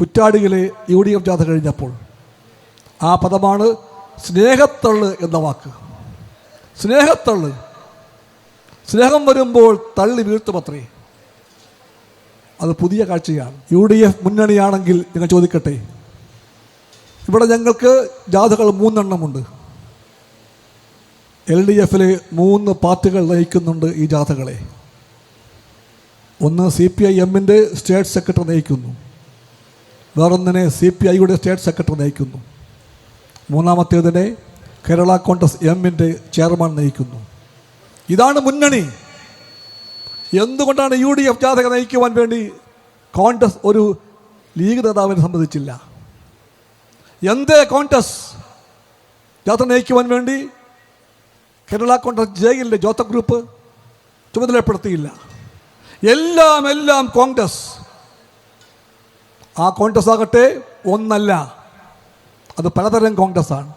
കുറ്റാടികളെ U D F ജാഥ കഴിഞ്ഞപ്പോൾ ആ പദമാണ് സ്നേഹത്തള്ള് എന്ന വാക്ക്. സ്നേഹത്തള്ള്. സ്നേഹം വരുമ്പോൾ തള്ളി വീഴ്ത്തുമത്രേ. അത് പുതിയ കാഴ്ചയാണ്. യു ഡി എഫ് മുന്നണിയാണെങ്കിൽ നിങ്ങൾ ചോദിക്കട്ടെ. ഇവിടെ ഞങ്ങൾക്ക് ജാഥകൾ മൂന്നെണ്ണമുണ്ട്. എൽ ഡി എഫിലെ മൂന്ന് പാർട്ടികൾ നയിക്കുന്നുണ്ട് ഈ ജാഥകളെ. ഒന്ന് സി പി ഐ എമ്മിന്റെ സ്റ്റേറ്റ് സെക്രട്ടറി നയിക്കുന്നു. വേറൊന്നിനെ സി പി ഐയുടെ സ്റ്റേറ്റ് സെക്രട്ടറി നയിക്കുന്നു. മൂന്നാമത്തേതിനെ കേരള കോൺഗ്രസ് എമ്മിന്റെ ചെയർമാൻ നയിക്കുന്നു. ഇതാണ് മുന്നണി. എന്തുകൊണ്ടാണ് യു ഡി എഫ് ജാഥക നയിക്കുവാൻ വേണ്ടി കോൺഗ്രസ് ഒരു ലീഗ് നേതാവിനെ സമ്മതിച്ചില്ല? എന്തേ കോൺഗ്രസ് ജാഥ നയിക്കുവാൻ വേണ്ടി കേരള കോൺഗ്രസ് ജയിലിന്റെ ജോത്ത ഗ്രൂപ്പ് ചുമതലപ്പെടുത്തിയില്ല. എല്ലാം എല്ലാം കോൺഗ്രസ് ആ കോൺഗ്രസ് ആകട്ടെ ഒന്നല്ല. അത് പലതരം കോൺഗ്രസ് ആണ്.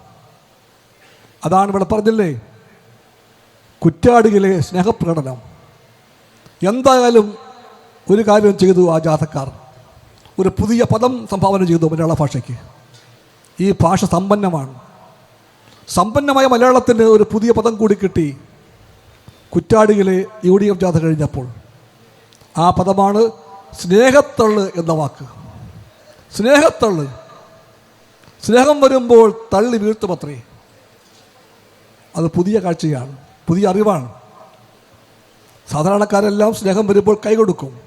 അതാണ് ഇവിടെ പറഞ്ഞില്ലേ? കുറ്റാടിയിലെ സ്നേഹപ്രകടനം. എന്തായാലും ഒരു കാര്യം ചെയ്തു ആ ജാഥക്കാർ. ഒരു പുതിയ പദം സംഭാവന ചെയ്തു മലയാള ഭാഷയ്ക്ക്. ഈ ഭാഷ സമ്പന്നമാണ്. സമ്പന്നമായ മലയാളത്തിന് ഒരു പുതിയ പദം കൂടി കിട്ടി കുറ്റാടിയിലെ യു ഡി എഫ് ജാഥ കഴിഞ്ഞപ്പോൾ. ആ പദമാണ് സ്നേഹത്തള്ള് എന്ന വാക്ക്. സ്നേഹത്തള്ള്. സ്നേഹം വരുമ്പോൾ തള്ളി വീഴ്ത്തുമത്രേ. അത് പുതിയ കാഴ്ചയാണ് പുതിയ അറിവാണ്. സാധാരണക്കാരെല്ലാം സ്നേഹം വരുമ്പോൾ കൈ കൊടുക്കും.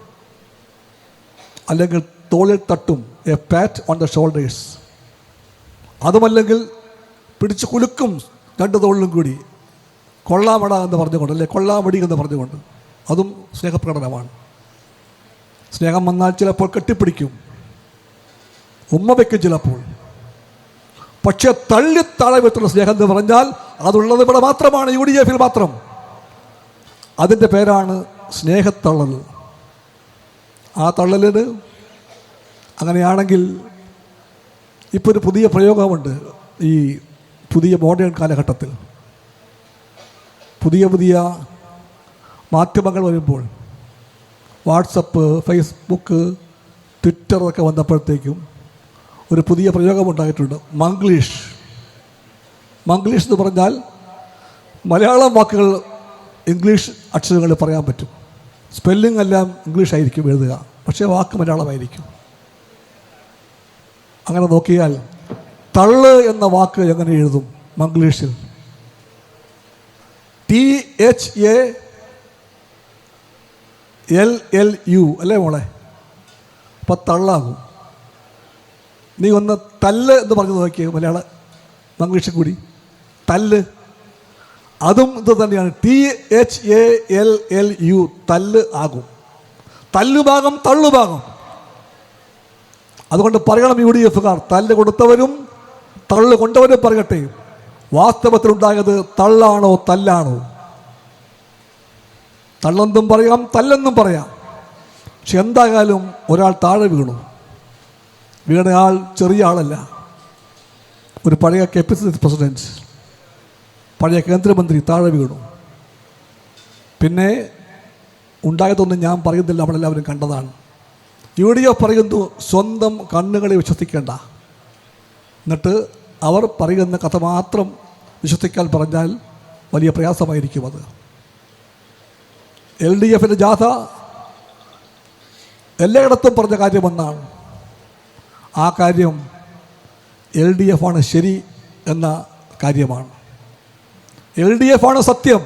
അല്ലെങ്കിൽ തോളിൽ തട്ടും a pat on the shoulders അതുമല്ലെങ്കിൽ പിടിച്ച് കുലുക്കും രണ്ട് തോളിലും കൂടി. കൊള്ളാമട എന്ന് പറഞ്ഞുകൊണ്ട് അല്ലെ കൊള്ളാമടി എന്ന് പറഞ്ഞുകൊണ്ട്. അതും സ്നേഹപ്രകടനമാണ്. സ്നേഹം വന്നാൽ ചിലപ്പോൾ കെട്ടിപ്പിടിക്കും. ഉമ്മ വയ്ക്കും ചിലപ്പോൾ. പക്ഷെ തള്ളി താഴെ വെച്ചുള്ള സ്നേഹം എന്ന് പറഞ്ഞാൽ അതുള്ളത് ഇവിടെ മാത്രമാണ് യു ഡി എഫിൽ മാത്രം. അതിന്റെ പേരാണ് സ്നേഹത്തള്ളൽ ആ തള്ളലിന് അങ്ങനെയാണെങ്കിൽ ഇപ്പോൾ ഒരു പുതിയ പ്രയോഗമുണ്ട് ഈ പുതിയ മോഡേൺ കാലഘട്ടത്തിൽ. പുതിയ പുതിയ മാധ്യമങ്ങൾ വരുമ്പോൾ വാട്സപ്പ് ഫേസ്ബുക്ക് ട്വിറ്ററൊക്കെ വന്നപ്പോഴത്തേക്കും ഒരു പുതിയ പ്രയോഗമുണ്ടായിട്ടുണ്ട്. മംഗ്ലീഷ്. മംഗ്ലീഷ് എന്ന് പറഞ്ഞാൽ മലയാളം വാക്കുകൾ ഇംഗ്ലീഷ് അക്ഷരങ്ങളിൽ പറയാൻ പറ്റും. സ്പെല്ലിംഗ് എല്ലാം ഇംഗ്ലീഷ് ആയിരിക്കും എഴുതുക. പക്ഷേ വാക്ക് മലയാളമായിരിക്കും. അങ്ങനെ നോക്കിയാൽ തള്ള് എന്ന വാക്ക് എങ്ങനെ എഴുതും മംഗ്ലീഷിൽ? T H A L L U അല്ലേ മോളെ? അപ്പം തള്ളാകും. നീ ഒന്ന് തല്ല് എന്ന് പറഞ്ഞു നോക്കിയേ മലയാള മംഗ്ലീഷിൽ കൂടി. തല്ല്. അതും ഇത് തന്നെയാണ്. T H A L L U തല്ല് ആകും. തല്ലുഭാഗം തള്ളുഭാഗം. അതുകൊണ്ട് പറയണം യു ഡി എഫുകാർ തല്ല് കൊടുത്തവരും തള്ളു കൊണ്ടവരും പറയട്ടെ. വാസ്തവത്തിലുണ്ടായത് തള്ളാണോ തല്ലാണോ? തള്ളെന്നും പറയാം തല്ലെന്നും പറയാം. പക്ഷെ എന്തായാലും ഒരാൾ താഴെ വീണു. വീണയാൾ ചെറിയ ആളല്ല. ഒരു പഴയ K P C C president പഴയ കേന്ദ്രമന്ത്രി താഴെ വീണു. പിന്നെ ഉണ്ടായതൊന്നും ഞാൻ പറയുന്നില്ല നമ്മളെല്ലാവരും കണ്ടതാണ്. യു ഡി എഫ് പറയുന്നു സ്വന്തം കണ്ണുകളെ വിശ്വസിക്കേണ്ട. എന്നിട്ട് അവർ പറയുന്ന കഥ മാത്രം വിശ്വസിക്കാൻ പറഞ്ഞാൽ വലിയ പ്രയാസമായിരിക്കും അത്. എൽ ഡി എഫിന്റെ ജാഥ എല്ലായിടത്തും പറഞ്ഞ കാര്യമൊന്നാണ് ആ കാര്യം എൽ ഡി എഫ് ആണ് ശരി എന്ന കാര്യമാണ്. എൽ ഡി എഫ് ആണ് സത്യം.